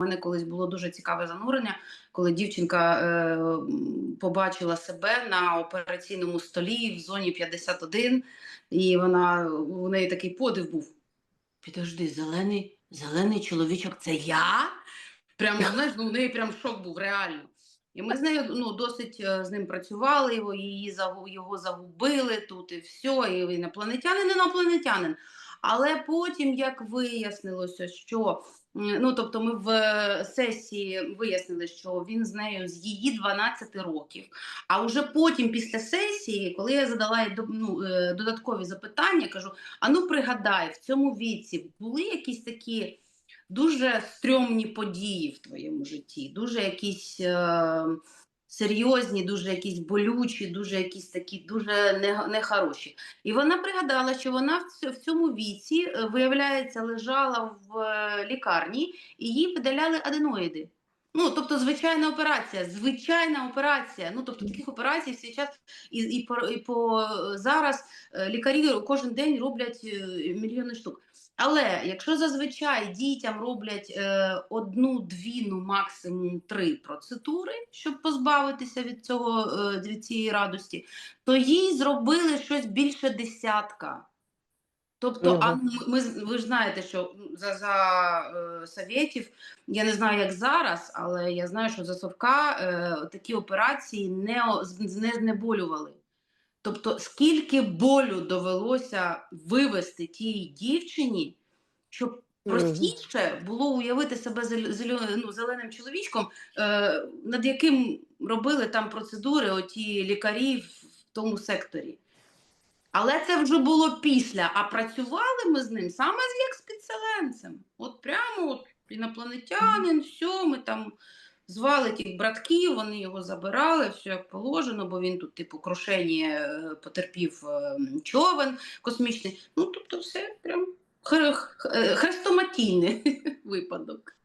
У мене колись було дуже цікаве занурення, коли дівчинка е, побачила себе на операційному столі в зоні 51, і вона у неї такий подив був. Підожди, зелений, зелений чоловічок, це я? Прямо знаєш, ну, у неї прям шок був реально. І ми з нею ну, досить е, з ним працювали, його, її, його загубили тут і все, і інопланетянин, інопланетянин. Але потім, як вияснилося, що ну тобто ми в е, сесії вияснили, що він з нею з її 12 років. А вже потім, після сесії, коли я задала ну, е, додаткові запитання, кажу: а ну пригадай, в цьому віці були якісь такі дуже стрьомні події в твоєму житті, дуже якісь. Е- Серйозні, дуже якісь болючі, дуже якісь такі дуже не- нехороші. І вона пригадала, що вона в ць- цьому віці, е, виявляється, лежала в е, лікарні і їй видаляли аденоїди. Ну, тобто, звичайна операція, звичайна операція. Ну, тобто, таких операцій в час і, і, по, і по е, зараз лікарі кожен день роблять мільйони штук. Але якщо зазвичай дітям роблять е, одну-дві, ну максимум три процедури, щоб позбавитися від цього е, від цієї радості, то їй зробили щось більше десятка. Тобто, а ми, ви ж знаєте, що за, за е, совєтів, я не знаю, як зараз, але я знаю, що за совка е, такі операції не, не знеболювали. Тобто, скільки болю довелося вивести тій дівчині, щоб простіше було уявити себе ну, зеленим чоловічком, е, над яким робили там процедури оті лікарі в, в тому секторі. Але це вже було після. А працювали ми з ним саме як з підселенцем. От прямо от, інопланетянин, все, ми там звали тих братків, вони його забирали, все як положено, бо він тут, типу, крушення е, потерпів е, човен космічний. Ну, тобто, все прям е, хрестоматійний випадок.